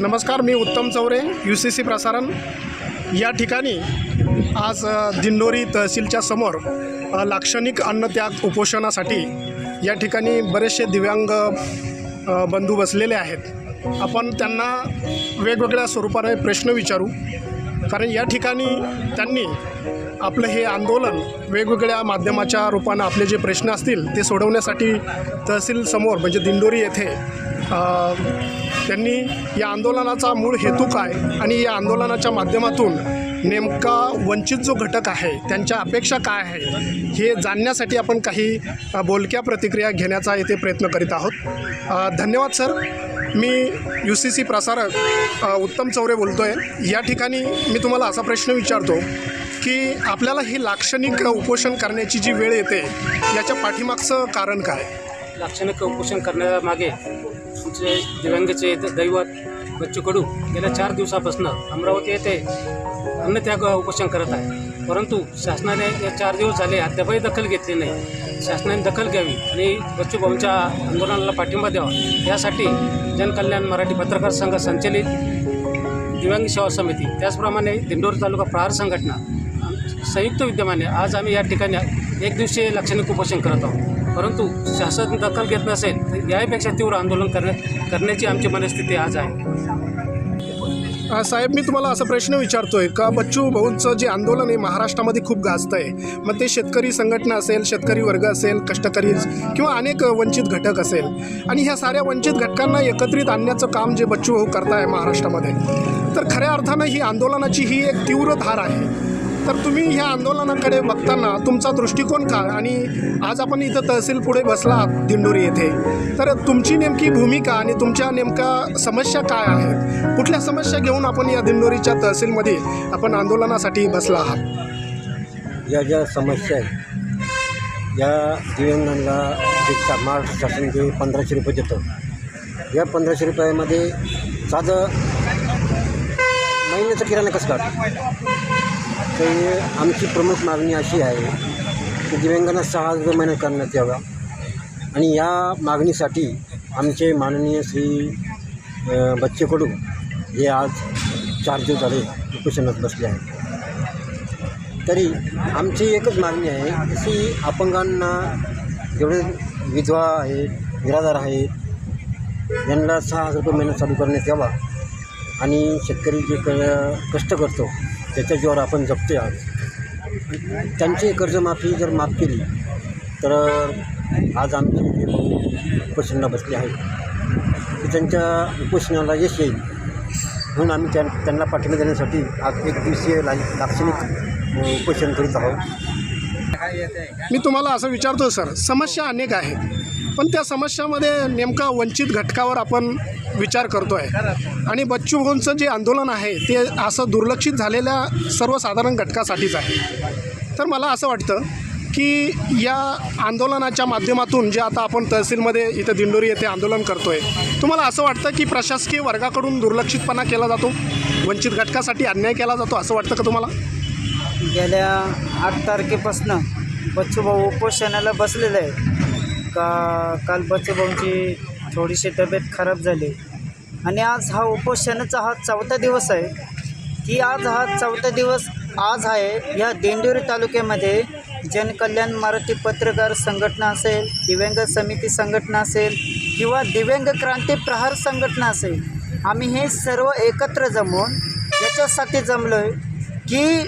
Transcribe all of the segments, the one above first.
नमस्कार मी उत्तम Chaure you C C प्रसारण. या ठिकाणी आज दिंडोरी तहसीलच्या समोर लाक्षणिक अन्नत्याग उपोषणासाठी या ठिकाणी बरेचसे दिव्यांग बंधू बसलेले आहेत. आपण त्यांना वेगवेगळ्या स्वरूपाने प्रश्न विचारू. कारण या ठिकाणी त्यांनी आपलं हे आंदोलन वेगवेगळ्या माध्यमाच्या रूपानं आपले जे प्रश्न असतील ते सोडवण्यासाठी तहसील समोर म्हणजे दिंडोरी येथे त्यांनी या आंदोलनाचा मूळ हेतू काय आणि या आंदोलनाच्या माध्यमातून नेमका वंचित जो घटक आहे त्यांच्या अपेक्षा काय आहे हे जाणण्यासाठी आपण काही बोलक्या प्रतिक्रिया घेण्याचा येथे प्रयत्न करीत आहोत. धन्यवाद सर. मी यू सी सी प्रसारक उत्तम चौरे बोलतो आहे या ठिकाणी मी तुम्हाला असा प्रश्न विचारतो की आपल्याला ही लाक्षणिक उपोषण करण्याची जी वेळ येते याच्या पाठीमागचं कारण काय? लाक्षणिक उपोषण करण्यामागे आमचे दिव्यांगचे दैवत बच्चू कडू गेल्या चार दिवसापासून अमरावती येथे अन्नत्याग उपोषण करत आहे. परंतु शासनाने या चार दिवस झाले अद्यापही दखल घेतली नाही. शासनाने दखल घ्यावी आणि बच्चू भाऊंच्या आंदोलनाला पाठिंबा द्यावा. यासाठी जनकल्याण मराठी पत्रकार संघ संचलित दिव्यांग सेवा समिती त्याचप्रमाणे दिंडोरी तालुका प्रहार संघटना संयुक्त विद्यमाने आज आम्ही या ठिकाणी एक दिवशी लक्षणीय उपोषण करत आहोत. परंतु शासन दखल घेत नसेल तर यापेक्षा तीव्र आंदोलन करण्या करण्याची आमची मनस्थिती आज आहे. साहेब मी तुम्हाला असा प्रश्न विचारतोय. का बच्चू भाऊंचं जे आंदोलन आहे महाराष्ट्रामध्ये खूप गाजत आहे मग ते शेतकरी संघटना असेल शेतकरी वर्ग असेल कष्टकरी किंवा अनेक वंचित घटक असेल आणि ह्या साऱ्या वंचित घटकांना एकत्रित आणण्याचं काम जे बच्चू भाऊ करताय महाराष्ट्रामध्ये तर खऱ्या अर्थानं ही आंदोलनाची ही एक तीव्र धार आहे. तर तुम्ही ह्या आंदोलनाकडे बघताना तुमचा दृष्टिकोन काय? आणि आज आपण इथं तहसील पुढे बसला आहात दिंडोरी येथे. तर तुमची नेमकी भूमिका आणि तुमच्या नेमका समस्या काय आहेत? कुठल्या समस्या घेऊन आपण या दिंडोरीच्या तहसीलमध्ये आपण आंदोलनासाठी बसला आहात? या ज्या समस्या आहेत या दिव्यांगांना जे महाराष्ट्र शासन जे पंधराशे रुपये देतं या पंधराशे रुपयामध्ये साधं महिन्याचं किराणा कसं काढतो तर आमची प्रमुख मागणी अशी आहे की दिव्यांगांना सहा हजार रुपये महिना करण्यात यावा. आणि या मागणीसाठी आमचे माननीय श्री बच्चे कडू हे आज चार दिवस झाले उपोषणात बसले आहेत. तरी आमची एकच मागणी आहे की अपंगांना जेवढे विधवा आहेत निराधार आहेत यांना सहा हजार रुपये महिना चालू करण्यात यावा. आणि शेतकरी जे क कष्ट करतो त्याच्या जीवावर आपण जपते आहोत त्यांची कर्जमाफी जर माफ केली तर आज आमचे जे उपोषणाला बसले आहेत की त्यांच्या उपोषणाला यश येईल. म्हणून आम्ही त्यां त्यांना पाठिंबा देण्यासाठी आज एक दिवसीय ला लाक्षणिक उपोषण करीत आहोत. मी तुम्हाला असं विचारतो सर. समस्या अनेक आहेत. पण त्या समस्यामध्ये नेमका वंचित घटकावर आपण विचार करतो आहे आणि बच्चू भाऊंचं जे आंदोलन आहे ते असं दुर्लक्षित झालेल्या सर्वसाधारण घटकासाठीच आहे. तर मला असं वाटतं की या आंदोलनाच्या माध्यमातून जे आता आपण तहसीलमध्ये इथं दिंडोरी येथे आंदोलन करतो आहे तुम्हाला असं वाटतं की प्रशासकीय वर्गाकडून दुर्लक्षितपणा केला जातो? वंचित घटकासाठी अन्याय केला जातो असं वाटतं का तुम्हाला? गेल्या आठ तारखेपासनं बच्चूभाऊ उपोषणाला बसलेले आहे का काल बच्चूभाऊंची थोडीशी तब्येत खराब झाली. आणि आज हा उपोषणाचा हा चौथा दिवस आहे. की आज हा चौथा दिवस आज आहे. या दिंडोरी तालुक्यामध्ये जनकल्याण मराठी पत्रकार संघटना असेल दिव्यांग समिती संघटना असेल किंवा दिव्यांग क्रांती प्रहार संघटना असेल आम्ही हे सर्व एकत्र जमून याच्यासाठी जमलो आहे की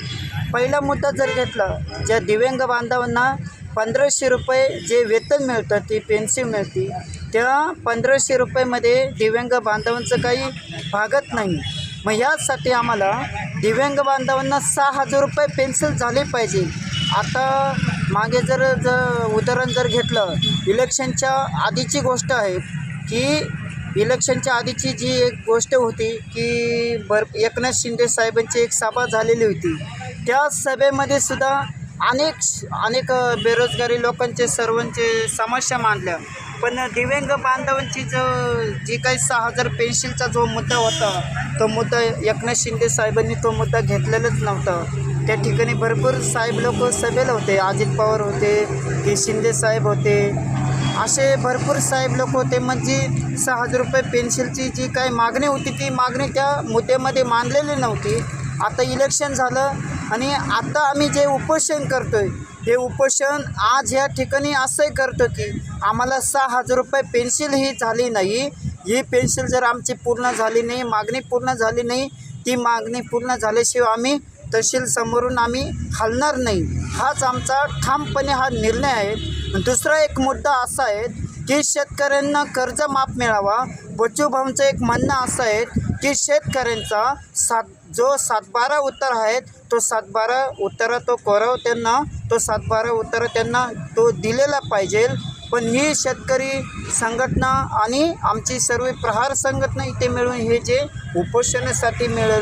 पहिला मुद्दा जर घेतला ज्या दिव्यांग बांधवांना पंधराशे रुपये जे वेतन मिळतं ती पेन्सिल मिळते. त्या पंधराशे रुपयेमध्ये दिव्यांग बांधवांचं काही भागत नाही. मग यासाठी आम्हाला दिव्यांग बांधवांना सहा हजार रुपये पेन्सिल झाले पाहिजे. आता मागे जर जर उदाहरण जर घेतलं इलेक्शनच्या आधीची गोष्ट आहे की इलेक्शनच्या आधीची जी एक गोष्ट होती की बर एकनाथ शिंदे साहेबांची एक सभा झालेली होती. त्या सभेमध्ये सुद्धा अनेक अनेक बेरोजगारी लोकांचे सर्वांचे समस्या मांडल्या. पण दिव्यांग बांधवांची जो जी काही सहा हजार पेन्शिलचा जो मुद्दा होता तो मुद्दा एकनाथ शिंदे साहेबांनी तो मुद्दा घेतलेलाच नव्हता. त्या ठिकाणी भरपूर साहेब लोक सभेला होते. अजित पवार होते की शिंदे साहेब होते. असे भरपूर साहेब लोक होते. म्हणजे सहा हजार रुपये पेन्सिलची जी काही मागणी होती ती मागणी त्या मुद्द्यामध्ये मानलेली नव्हती. आता इलेक्शन झालं आणि आता आम्ही जे उपोषण करतोय हे उपोषण आज या ठिकाणी असंही करतो की आम्हाला सहा हजार रुपये पेन्सिल ही झाली नाही. ही पेन्सिल जर आमची पूर्ण झाली नाही मागणी पूर्ण झाली नाही ती मागणी पूर्ण झाल्याशिवाय आम्ही तहसील समोरून आम्ही हलणार नाही. हाच आमचा ठामपणे हा निर्णय आहे. दुसरा एक मुद्दा असा आहे की शेतकऱ्यांना कर्ज माफ मिळावा. बच्चू भाऊंचं एक म्हणणं असं आहे की शेतकऱ्यांचा सात जो सातबारा उत्तर आहेत तो सातबारा उत्तर तो कोरव त्यांना तो सातबारा उत्तर त्यांना तो दिलेला पाहिजे. पण ही शेतकरी संघटना आणि आमची सर्व प्रहार संघटना इथे मिळून हे जे उपोषणासाठी मिळ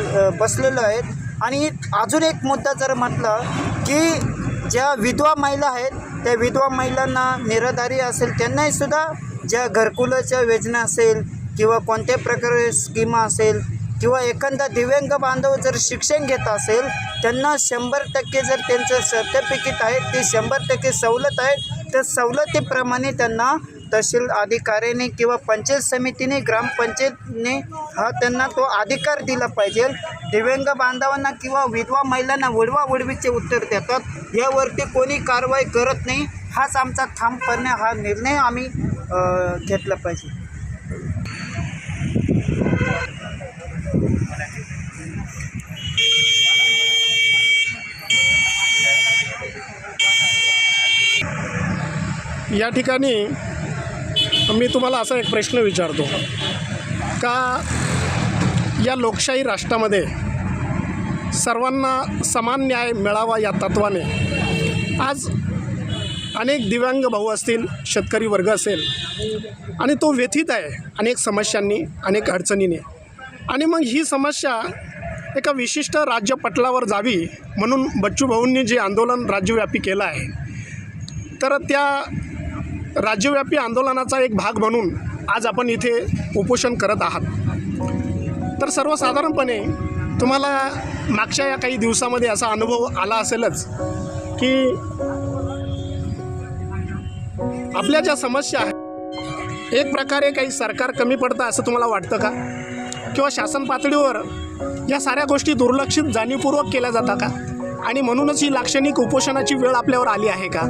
बसलेलं आहेत. आणि अजून एक मुद्दा जर म्हटलं की ज्या विधवा महिला आहेत त्या विधवा महिलांना निराधारी असेल त्यांनाही सुद्धा ज्या घरकुलाच्या योजना असेल किंवा कोणत्या प्रकारे स्कीमा असेल किंवा एखादा दिव्यांग बांधव जर शिक्षण घेत असेल त्यांना शंभर टक्के जर त्यांचं सर्टिफिकेट आहे ते शंभर टक्के सवलत आहे त्या सवलतीप्रमाणे त्यांना तहसील अधिकाऱ्याने किंवा पंचायत समितीने ग्रामपंचायतने हा त्यांना तो अधिकार दिला पाहिजे. दिव्यांग बांधवांना किंवा विधवा महिलांना उडवा उडवीचे उत्तर देतात. यावरती कोणी कारवाई करत नाही हाच आमचा ठामपणे हा निर्णय आम्ही घेतला पाहिजे. या ठिकाणी मी तुम्हाला असा एक प्रश्न विचारतो. का या लोकशाही राष्ट्रामध्ये सर्वांना समान न्याय मिळावा या तत्वाने आज अनेक दिव्यांग भाऊ असतील शेतकरी वर्ग असेल आणि तो व्यथित आहे अनेक समस्यांनी अनेक अडचणीने. आणि मग ही समस्या एका विशिष्ट राज्यपटलावर जावी म्हणून बच्चू भाऊंनी जे आंदोलन राज्यव्यापी केलं आहे तर त्या राज्यव्यापी आंदोलनाचा एक भाग म्हणून आज आपण इथे उपोषण करत आहात. तर सर्वसाधारणपणे तुम्हाला मागच्या या काही दिवसामध्ये असा अनुभव आला असेलच की आपल्या ज्या समस्या आहेत एक प्रकारे काही सरकार कमी पडतं असं तुम्हाला वाटतं का? किंवा शासन पातळीवर या साऱ्या गोष्टी दुर्लक्षित जाणीवपूर्वक केल्या जातात का? आणि म्हणूनच ही लाक्षणिक उपोषणाची वेळ आपल्यावर आली आहे का?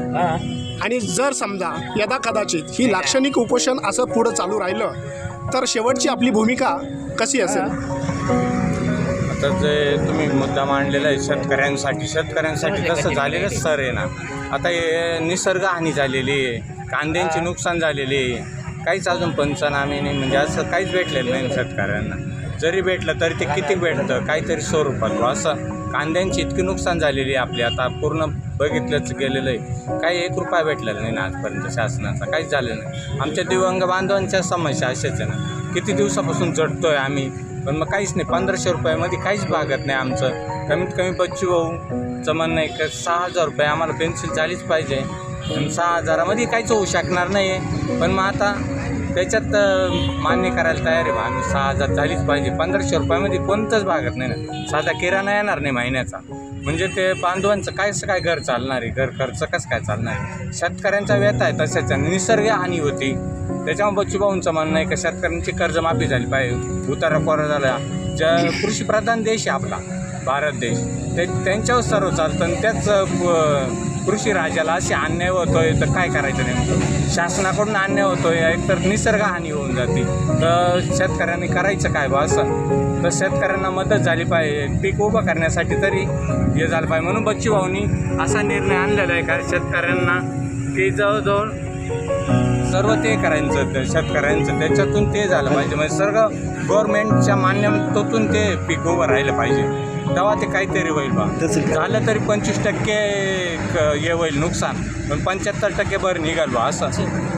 आणि जर समजा यदा कदाचित ही लाक्षणिक उपोषण असं पुढं चालू राहिलं तर शेवटची आपली भूमिका कशी असेल? आता जे तुम्ही मुद्दा मांडलेला आहे शेतकऱ्यांसाठी. शेतकऱ्यांसाठी तसं झालेलंच सर आहे ना. आता हे निसर्ग हानी झालेली आहे. कांद्यांचे नुकसान झालेले आहे. काहीच अजून पंचनामे नाही. म्हणजे असं काहीच भेटलेलं नाही शेतकऱ्यांना. जरी भेटलं तरी ते किती भेटतं? काहीतरी स्वरूपात असं कांद्यांची इतकी नुकसान झालेली आहे आपली. आता पूर्ण बघितलंच गेलेलं आहे. काही एक रुपया भेटलेला नाही ना आजपर्यंत शासनाचा. काहीच झालं नाही. आमच्या दिव्यांग बांधवांच्या समस्या अशाच आहे ना. किती दिवसापासून जडतो आहे आम्ही. पण मग काहीच नाही. पंधराशे रुपयामध्ये काहीच भागत नाही आमचं. कमीत कमी बच्चू भाऊचं म्हणणं आहे का सहा हजार रुपये आम्हाला पेन्सिल झालीच पाहिजे. पण सहा हजारामध्ये काहीच होऊ शकणार नाही आहे पण मग आता त्याच्यात मान्य करायला तयार आहे बा. आम्ही सहा हजार झालीच पाहिजे. पंधराशे रुपयामध्ये कोणतंच भागत नाही ना. साधा किराणा येणार नाही महिन्याचा. म्हणजे ते बांधवांचं काय काय घर चालणार आहे. घर खर्च कसं काय चालणार आहे? शेतकऱ्यांचा व्यथा आहे तशाच निसर्ग हानी होती. त्याच्यामुळे बच्चूभाऊंचं म्हणणं आहे का शेतकऱ्यांची कर्जमाफी झाली पाहिजे. उतारा कोरा झाला. ज्या कृषीप्रधान देश आहे आपला भारत देश. ते त्यांच्यावर सर्व चालतं आणि त्याच कृषी राजाला असे अन्याय होतोय तर काय करायचं नेमकं? शासनाकडून अन्याय होतोय एकतर निसर्गहानी होऊन जाते. तर शेतकऱ्यांनी करायचं काय बा असं? तर शेतकऱ्यांना मदत झाली पाहिजे पीक उभं करण्यासाठी तरी हे झालं पाहिजे. म्हणून बच्ची भाऊनी असा निर्णय आणलेला आहे का? शेतकऱ्यांना की जवळजवळ सर्व ते करायचं शेतकऱ्यांचं त्याच्यातून ते झालं पाहिजे. म्हणजे सर्व गव्हर्मेंटच्या मान्यतेतून ते पीक उभं राहिलं पाहिजे. तेव्हा ते काहीतरी होईल बा. झालं तरी पंचवीस टक्के क- हे होईल नुकसान. पण पंच्याहत्तर टक्के बरं निघाल बा असं.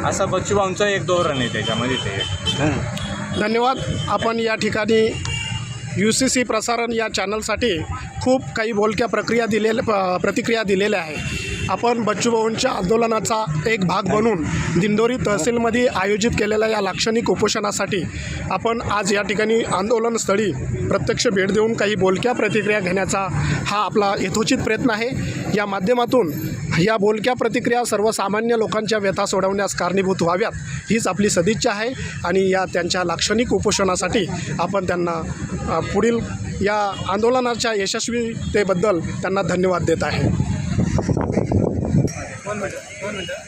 असं बच्चूभाऊंचं एक धोरण आहे त्याच्यामध्ये ते. एक धन्यवाद. आपण या ठिकाणी यू सी सी प्रसारण या चॅनलसाठी खूप काही बोलक्या प्रक्रिया दिलेल्या प- प्रतिक्रिया दिलेल्या आहे आपण बच्चूभाऊंच्या आंदोलनाचा एक भाग बनून दिंडोरी तहसीलमध्ये आयोजित केलेल्या या लाक्षणिक उपोषणासाठी आपण आज या ठिकाणी आंदोलनस्थळी प्रत्यक्ष भेट देऊन काही बोलक्या प्रतिक्रिया घेण्याचा हा आपला यथोचित प्रयत्न आहे. या माध्यमातून या बोलक्या प्रतिक्रिया सर्वसामान्य लोकांच्या व्यथा सोडवण्यास कारणीभूत व्हाव्यात हीच आपली सदिच्छा आहे आणि या त्यांच्या लाक्षणिक उपोषणासाठी आपण त्यांना पुढील या आंदोलनाच्या यशस्वीतेबद्दल त्यांना धन्यवाद देत आहे. ಒಂದು ಮಿನಿಟ್ ಒಂದು ಮಿನಿಟ್